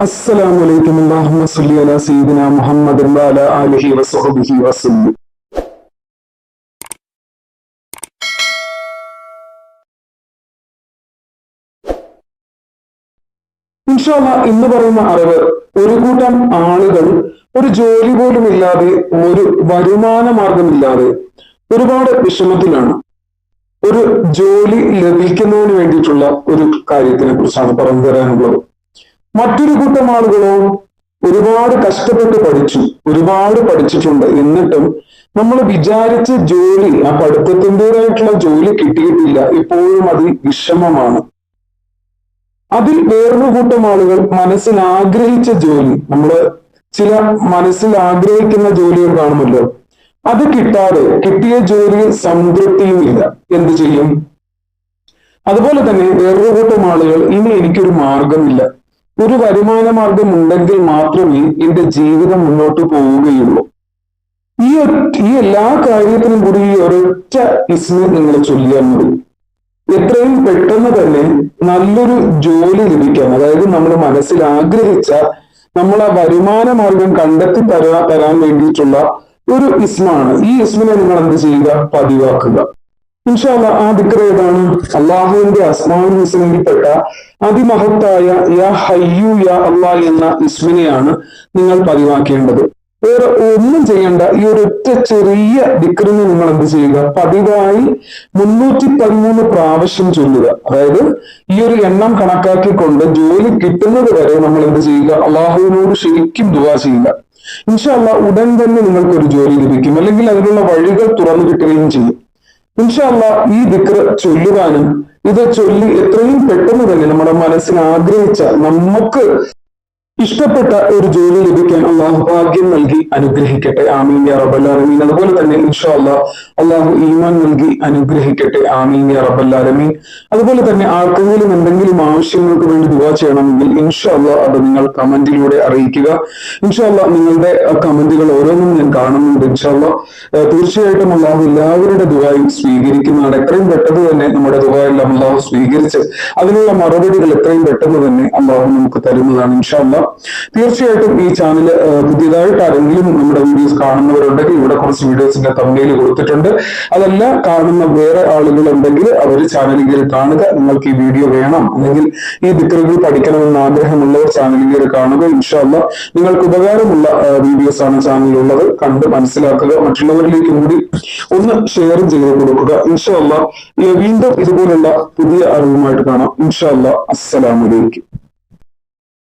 السلام عليكم اللهم صل على سيدنا محمد وعلى آله وصحبه وسلم ഇൻഷാല്ല ഇന്ന് പറയുന്ന അറിവ് ഒരു കൂട്ടം ആളുകൾ ഒരു ജോലി പോലും ഇല്ലാതെ ഒരു വരുമാന മാർഗമില്ലാതെ ഒരുപാട് വിഷമത്തിലാണ് ഒരു ജോലി ലഭിക്കുന്നതിന് വേണ്ടിയിട്ടുള്ള ഒരു കാര്യത്തിനെ കുറിച്ചാണ് പറഞ്ഞു തരാനുള്ളത് മറ്റൊരു കൂട്ടം ആളുകളോ ഒരുപാട് കഷ്ടപ്പെട്ട് പഠിച്ചു ഒരുപാട് പഠിച്ചിട്ടുണ്ട്. എന്നിട്ടും നമ്മൾ വിചാരിച്ച ജോലി ആ പഠിത്തത്തിന്റെതായിട്ടുള്ള ജോലി കിട്ടിയിട്ടില്ല. ഇപ്പോഴും അത് വിഷമമാണ്. അതിൽ വേറൊരു കൂട്ടം ആളുകൾ മനസ്സിൽ ആഗ്രഹിച്ച ജോലി നമ്മൾ ചില മനസ്സിൽ ആഗ്രഹിക്കുന്ന ജോലികൾ കാണുമല്ലോ. അത് കിട്ടാതെ കിട്ടിയ ജോലിയിൽ സംതൃപ്തിയുമില്ല എന്ത് ചെയ്യും? അതുപോലെ തന്നെ വേറൊരു കൂട്ടം ആളുകൾ ഇനി എനിക്കൊരു മാർഗമില്ല ഒരു വരുമാന മാർഗം ഉണ്ടെങ്കിൽ മാത്രമേ എന്റെ ജീവിതം മുന്നോട്ട് പോവുകയുള്ളൂ. ഈ ഈ എല്ലാ കാര്യത്തിനും കൂടി ഈ ഒരൊറ്റ ഇസ്മ നിങ്ങൾ ചൊല്ലിയാൽ മതി. എത്രയും പെട്ടെന്ന് തന്നെ നല്ലൊരു ജോലി ലഭിക്കാൻ അതായത് നമ്മൾ മനസ്സിൽ ആഗ്രഹിച്ച നമ്മൾ ആ വരുമാന മാർഗം കണ്ടെത്തി തരാ തരാൻ വേണ്ടിയിട്ടുള്ള ഒരു ഇസ്മാണ് ഈ ഇസ്മിനെ നിങ്ങൾ എന്ത് ചെയ്യുക? പതിവാക്കുക. ഇൻഷാല്ല ആ ദിക്ര അള്ളാഹുവിന്റെ അസ്മാൻ ഹുസനിൽപ്പെട്ട അതിമഹത്തായ യാ ഹയ്യു യാ അള്ളാ എന്ന ഇസ്മിനെയാണ് നിങ്ങൾ പതിവാക്കേണ്ടത്. വേറെ ഒന്നും ചെയ്യേണ്ട ഈ ഒരു ഒറ്റ ചെറിയ ദിക്റിന് നിങ്ങൾ എന്ത് ചെയ്യുക? പതിവായി മുന്നൂറ്റി പതിമൂന്ന് പ്രാവശ്യം ചൊല്ലുക. അതായത് ഈ ഒരു എണ്ണം കണക്കാക്കിക്കൊണ്ട് ജോലി കിട്ടുന്നത് വരെ നമ്മൾ എന്ത് ചെയ്യുക? അള്ളാഹുവിനോട് ശരിക്കും ദുവാ ചെയ്യുക. ഇൻഷാല്ല ഉടൻ തന്നെ നിങ്ങൾക്ക് ഒരു ജോലി ലഭിക്കും. അല്ലെങ്കിൽ അതിനുള്ള വഴികൾ തുറന്നു കിട്ടുകയും ചെയ്യും. ഇൻഷാല്ല ഈ ദിക്ർ ചൊല്ലുവാനും ഇത് ചൊല്ലി എത്രയും പെട്ടെന്ന് തന്നെ നമ്മുടെ മനസ്സിൽ ആഗ്രഹിച്ച നമുക്ക് ഇഷ്ടപ്പെട്ട ഒരു ജോലി ലഭിക്കാൻ അള്ളാഹു ഭാഗ്യം നൽകി അനുഗ്രഹിക്കട്ടെ. ആമീൻ യാ റബ്ബല്ലാലമീൻ അതുപോലെ തന്നെ ഇൻഷാ അള്ളാഹ് അള്ളാഹു ഈമാൻ നൽകി അനുഗ്രഹിക്കട്ടെ. ആമീൻ യാ റബ്ബല്ലാലമീൻ അതുപോലെ തന്നെ ആർക്കെങ്കിലും എന്തെങ്കിലും ആവശ്യങ്ങൾക്ക് വേണ്ടി ദുവാ ചെയ്യണമെങ്കിൽ ഇൻഷാ അള്ളാഹ് അത് നിങ്ങൾ കമന്റിലൂടെ അറിയിക്കുക. ഇൻഷാ അള്ളാഹ് നിങ്ങളുടെ കമന്റുകൾ ഓരോന്നും ഞാൻ കാണുന്നുണ്ട് ഇൻഷാ അള്ളാഹ് തീർച്ചയായിട്ടും അള്ളാഹു എല്ലാവരുടെ ദുവായും സ്വീകരിക്കുന്നതാണ് എത്രയും പെട്ടെന്ന് തന്നെ നമ്മുടെ ദുവായെല്ലാം അള്ളാഹു സ്വീകരിച്ച് അതിനുള്ള മറുപടികൾ എത്രയും പെട്ടെന്ന് തന്നെ അള്ളാഹു നമുക്ക് തരുന്നതാണ് ഇൻഷാ അള്ളാഹ് തീർച്ചയായിട്ടും ഈ ചാനൽ പുതിയതായിട്ട് ആരെങ്കിലും നമ്മുടെ വീഡിയോസ് കാണുന്നവരുണ്ടെങ്കിൽ ഇവിടെ കുറച്ച് വീഡിയോസിന്റെ തമ്മിൽ കൊടുത്തിട്ടുണ്ട്. അതല്ല കാണുന്ന വേറെ ആളുകൾ ഉണ്ടെങ്കിൽ അവർ ചാനലിൽ കയറി കാണുക. നിങ്ങൾക്ക് ഈ വീഡിയോ വേണം. അല്ലെങ്കിൽ ഈ ദിക്കറുകൾ പഠിക്കണമെന്ന് ആഗ്രഹമുള്ളവർ ചാനലിൽ കയറി കാണുക. ഇൻഷാല്ല നിങ്ങൾക്ക് ഉപകാരമുള്ള വീഡിയോസ് ആണ് ചാനലിലുള്ളത് കണ്ട് മനസ്സിലാക്കുക. മറ്റുള്ളവരിലേക്ക് കൂടി ഒന്ന് ഷെയർ ചെയ്ത് കൊടുക്കുക. ഇൻഷാല്ല വീണ്ടും ഇതുപോലുള്ള പുതിയ അറിവുമായിട്ട് കാണാം. ഇൻഷാല്ല അസ്സലാമലൈക്കും